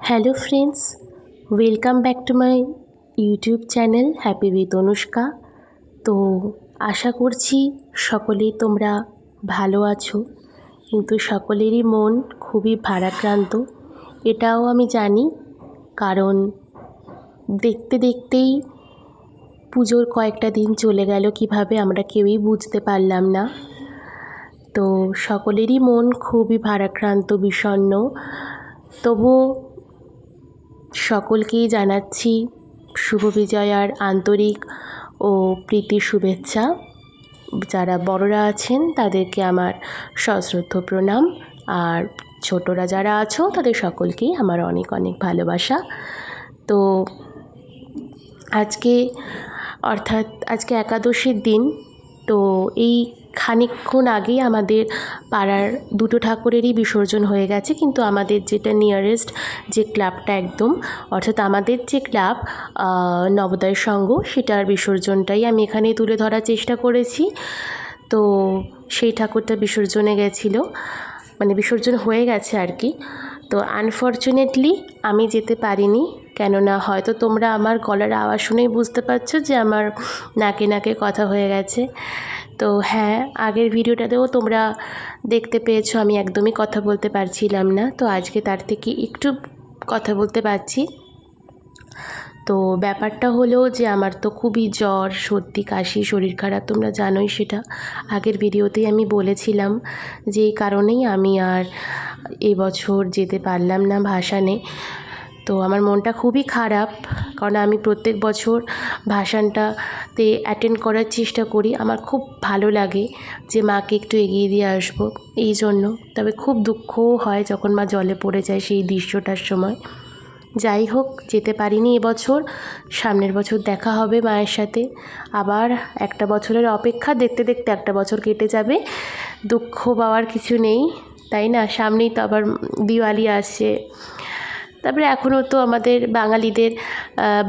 Hello friends welcome back to my YouTube channel happy with Anushka তো আশা করছি সকলেই তোমরা ভালো আছো, কিন্তু সকলেরই মন খুবই ভারাক্রান্ত। এটাও আমি জানি, কারণ দেখতে দেখতেই পুজোর কয়েকটা দিন চলে গেল, কীভাবে আমরা কেউই বুঝতে পারলাম না। তো সকলেরই মন খুবই ভারাক্রান্ত, বিষণ্ণ। তবু সকলকেই জানাচ্ছি শুভ বিজয়ার আন্তরিক ও প্রীতি শুভেচ্ছা। যারা বড়রা আছেন, তাদেরকে আমার সশ্রদ্ধ প্রণাম। আর ছোটরা যারা আছো, তাদের সকলকেই আমার অনেক অনেক ভালোবাসা। তো আজকে অর্থাৎ আজকে একাদশীর দিন, তো এই খানিকক্ষণ আগেই আমাদের পাড়ার দুটো ঠাকুরেরই বিসর্জন হয়ে গেছে, কিন্তু আমাদের যেটা নিয়ারেস্ট যে ক্লাবটা একদম, অর্থাৎ আমাদের যে ক্লাব নবোদয় সংঘ, সেটার বিসর্জনটাই আমি এখানে তুলে ধরার চেষ্টা করেছি। তো সেই ঠাকুরটা বিসর্জনে গেছিল মানে বিসর্জন হয়ে গেছে আর কি। তো আনফর্চুনেটলি আমি যেতে পারিনি, কেননা হয়তো তোমরা আমার গলার আওয়াজ শুনেই বুঝতে পারছ যে আমার নাকে নাকে কথা হয়ে গেছে। তো হ্যাঁ আগের ভিডিওটাতেও তোমরা দেখতে পেয়েছ, আমি একদমই কথা বলতে পারছিলাম না। তো আজকে তার থেকে একটু কথা বলতে পারছি। তো ব্যাপারটা হলো যে, আমার তো খুবই জ্বর, সর্দি, কাশি, শরীর খারাপ, তোমরা জানোই সেটা। আগের ভিডিওতেই আমি বলেছিলাম যে, এই কারণেই আমি আর এবছর যেতে পারলাম না ভাসানে। তো আমার মনটা খুবই খারাপ, কারণ আমি প্রত্যেক বছর ভাসানটাতে অ্যাটেন্ড করার চেষ্টা করি। আমার খুব ভালো লাগে যে মাকে একটু এগিয়ে দিয়ে আসব এই জন্য। তবে খুব দুঃখও হয় যখন মা জলে পড়ে যায় সেই দৃশ্যটার সময়। যাই হোক, যেতে পারিনি এবছর। সামনের বছর দেখা হবে মায়ের সাথে। আবার একটা বছরের অপেক্ষা, দেখতে দেখতে একটা বছর কেটে যাবে। দুঃখ পাওয়ার কিছু নেই, তাই না? সামনেই তো আবার দিওয়ালি আসছে তারপরে এখনও তো আমাদের বাঙালিদের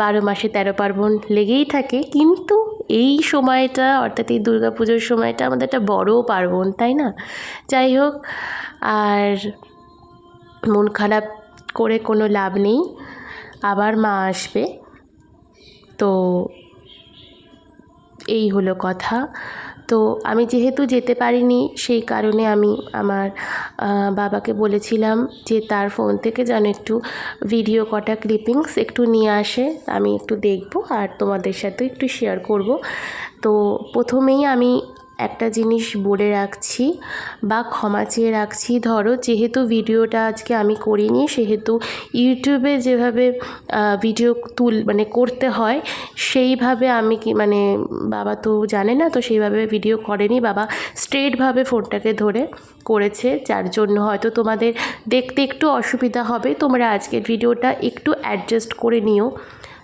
বারো মাসে তেরো পার্বণ লেগেই থাকে। কিন্তু এই সময়টা, অর্থাৎ এই পুজোর সময়টা আমাদের একটা বড় পার্বণ, তাই না? যাই হোক, আর মন খারাপ করে কোনো লাভ নেই। আবার মা আসবে। তো এই হলো কথা। তো আমি যেহেতু যেতে পারিনি, সেই কারণে আমি আমার বাবাকে বলেছিলাম যে তার ফোন থেকে যেন একটু ভিডিও কটা ক্লিপিংস একটু নিয়ে আসে, আমি একটু দেখব আর তোমাদের সাথে একটু শেয়ার করব। তো প্রথমেই আমি একটা জিনিস বলে রাখছি বা ক্ষমা চেয়ে রাখছি। ধরো, যেহেতু ভিডিওটা আজকে আমি করিনি, সেহেতু ইউটিউবে যেভাবে ভিডিও তুল মানে করতে হয়, সেইভাবে আমি কি মানে বাবা তো জানে না, তো সেইভাবে ভিডিও করেনি। বাবা স্ট্রেটভাবে ফোনটাকে ধরে করেছে, যার জন্য হয়তো তোমাদের দেখতে একটু অসুবিধা হবে। তোমরা আজকের ভিডিওটা একটু অ্যাডজাস্ট করে নিও।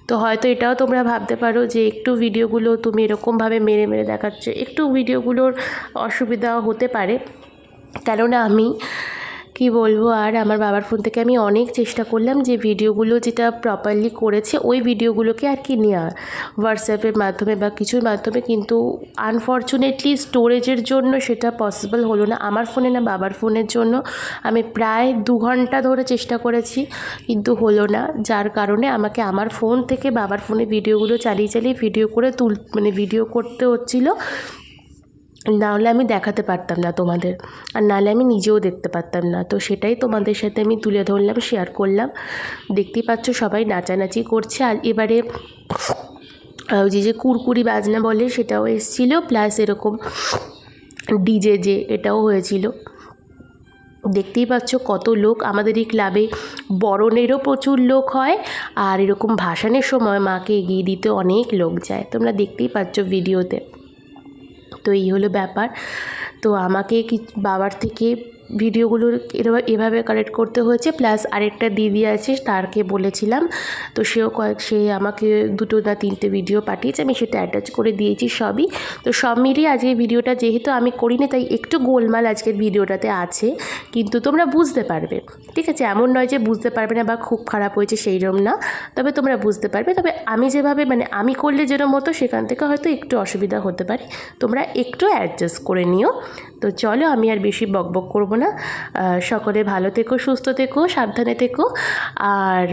তো হয়তো এটাও তোমরা ভাবতে পারো যে একটু ভিডিওগুলো তুমি এরকমভাবে মেরে মেরে দেখাচ্ছ। একটু ভিডিওগুলোর অসুবিধা হতে পারে। কেননা আমি কি বলব আর আমার বাবার ফোন থেকে আমি অনেক চেষ্টা করলাম যে ভিডিওগুলো যেটা প্রপারলি করেছে, ওই ভিডিওগুলোকে আর কি নেওয়া হোয়াটসঅ্যাপের মাধ্যমে বা কিছুর মাধ্যমে কিন্তু আনফর্চুনেটলি স্টোরেজের জন্য সেটা পসিবল হলো না। আমার ফোনে না, বাবার ফোনের জন্য আমি প্রায় দু ঘণ্টা ধরে চেষ্টা করেছি, কিন্তু হলো না। যার কারণে আমাকে আমার ফোন থেকে বাবার ফোনে ভিডিওগুলো চালিয়ে চালিয়ে ভিডিও করে তুল মানে ভিডিও করতে হচ্ছিল। নাহলে আমি দেখাতে পারতাম না তোমাদের। আর নাহলে আমি নিজেও দেখতে পারতাম না। তো সেটাই তোমাদের সাথে আমি তুলে ধরলাম শেয়ার করলাম। দেখতেই পাচ্ছ সবাই নাচানাচি করছে। আর এবারে যে যে কুরকুরি বাজনা বলে সেটাও এসেছিল। প্লাস এরকম ডিজে যে, এটাও হয়েছিল। দেখতেই পাচ্ছ কত লোক। আমাদের এই ক্লাবে বরণেরও প্রচুর লোক হয়। আর এরকম ভাসানের সময় মাকে এগিয়ে দিতে অনেক লোক যায়। তোমরা দেখতেই পাচ্ছ ভিডিওতে তো এই হলো ব্যাপার। তো আমাকে কি বাবার থেকে ভিডিওগুলো এভাবে কালেক্ট করতে হয়েছে প্লাস আরেকটা দিদি আছে, তারকে বলেছিলাম। তো সেও কয়েক, সে আমাকে দুটো না তিনটে ভিডিও পাঠিয়েছে, আমি সেটা অ্যাটাচ করে দিয়েছি সবই। তো সব মিলিয়ে আজকের ভিডিওটা যেহেতু আমি করিনি, তাই একটু গোলমাল আজকের ভিডিওটাতে আছে। কিন্তু তোমরা বুঝতে পারবে, ঠিক আছে? এমন নয় যে বুঝতে পারবে না বা খুব খারাপ হয়েছে সেই রকম না, তবে তোমরা বুঝতে পারবে। তবে আমি যেভাবে মানে আমি করলে যেরকম মতো সেখান থেকে হয়তো একটু অসুবিধা হতে পারে। তোমরা একটু অ্যাডজাস্ট করে নিও। তো চলো, আমি আর বেশি বকবক করব না। না? সকলে ভালো থেকো, সুস্থ থেকো, সাবধানে থেকো। আর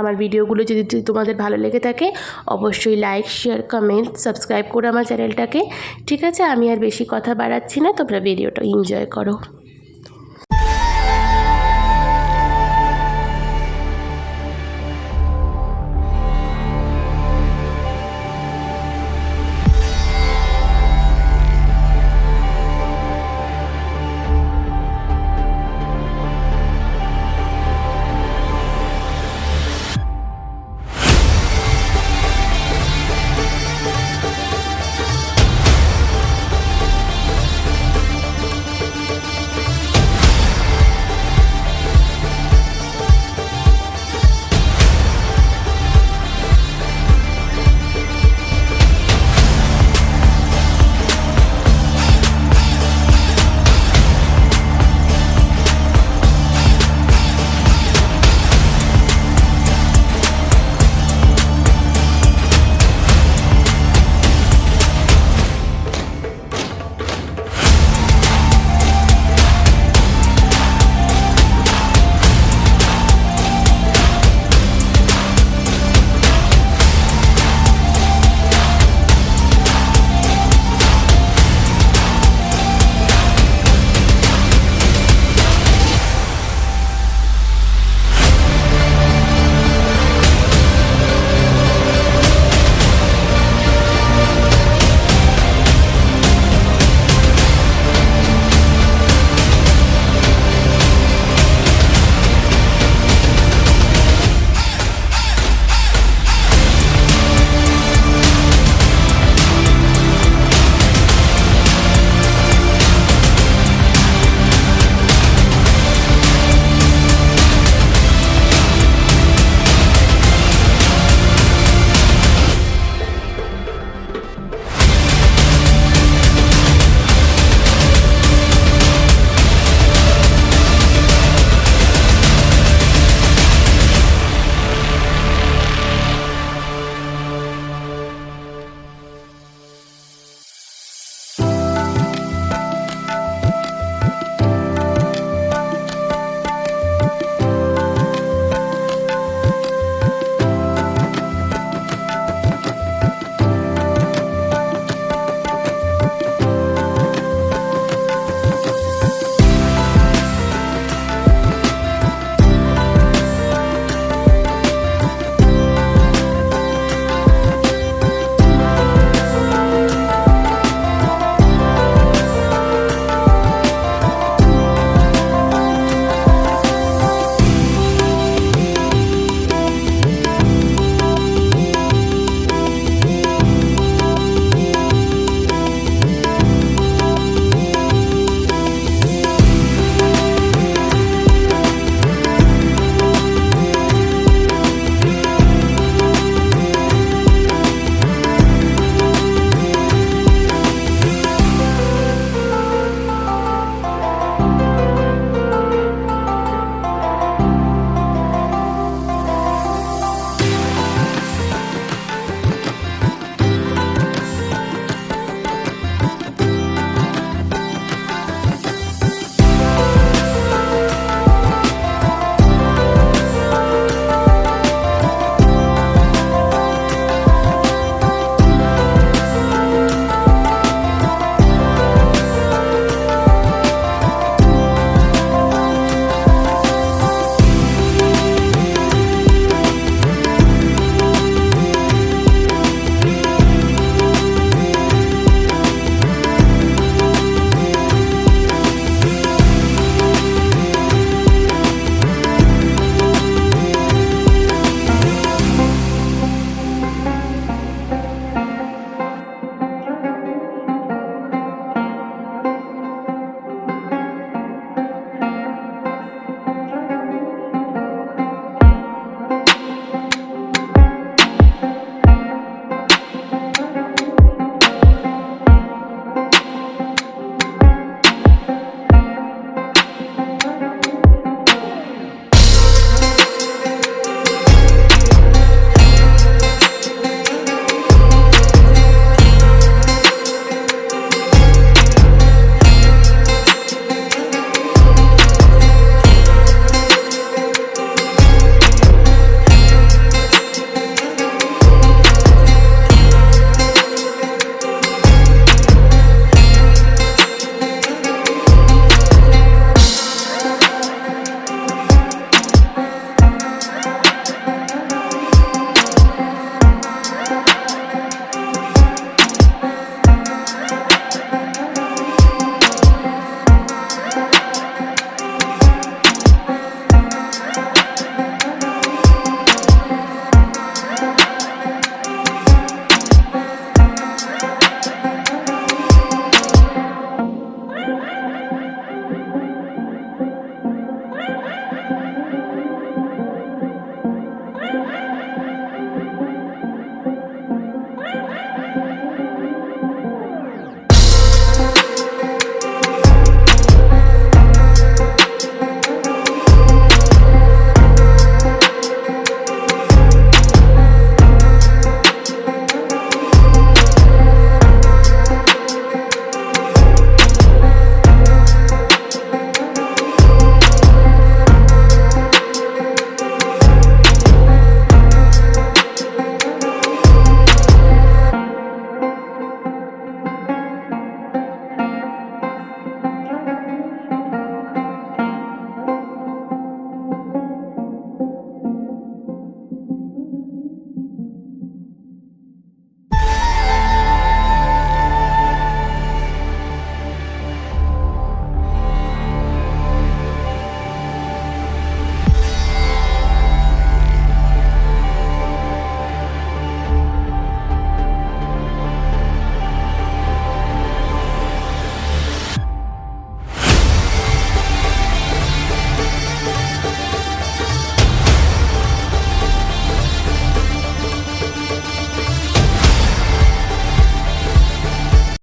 আমার ভিডিওগুলো যদি তোমাদের ভালো লেগে থাকে, অবশ্যই লাইক শেয়ার কমেন্ট সাবস্ক্রাইব করো আমার চ্যানেলটাকে। ঠিক আছে? আমি আর বেশি কথা বাড়াচ্ছি না, তোমরা ভিডিওটা এনজয় করো।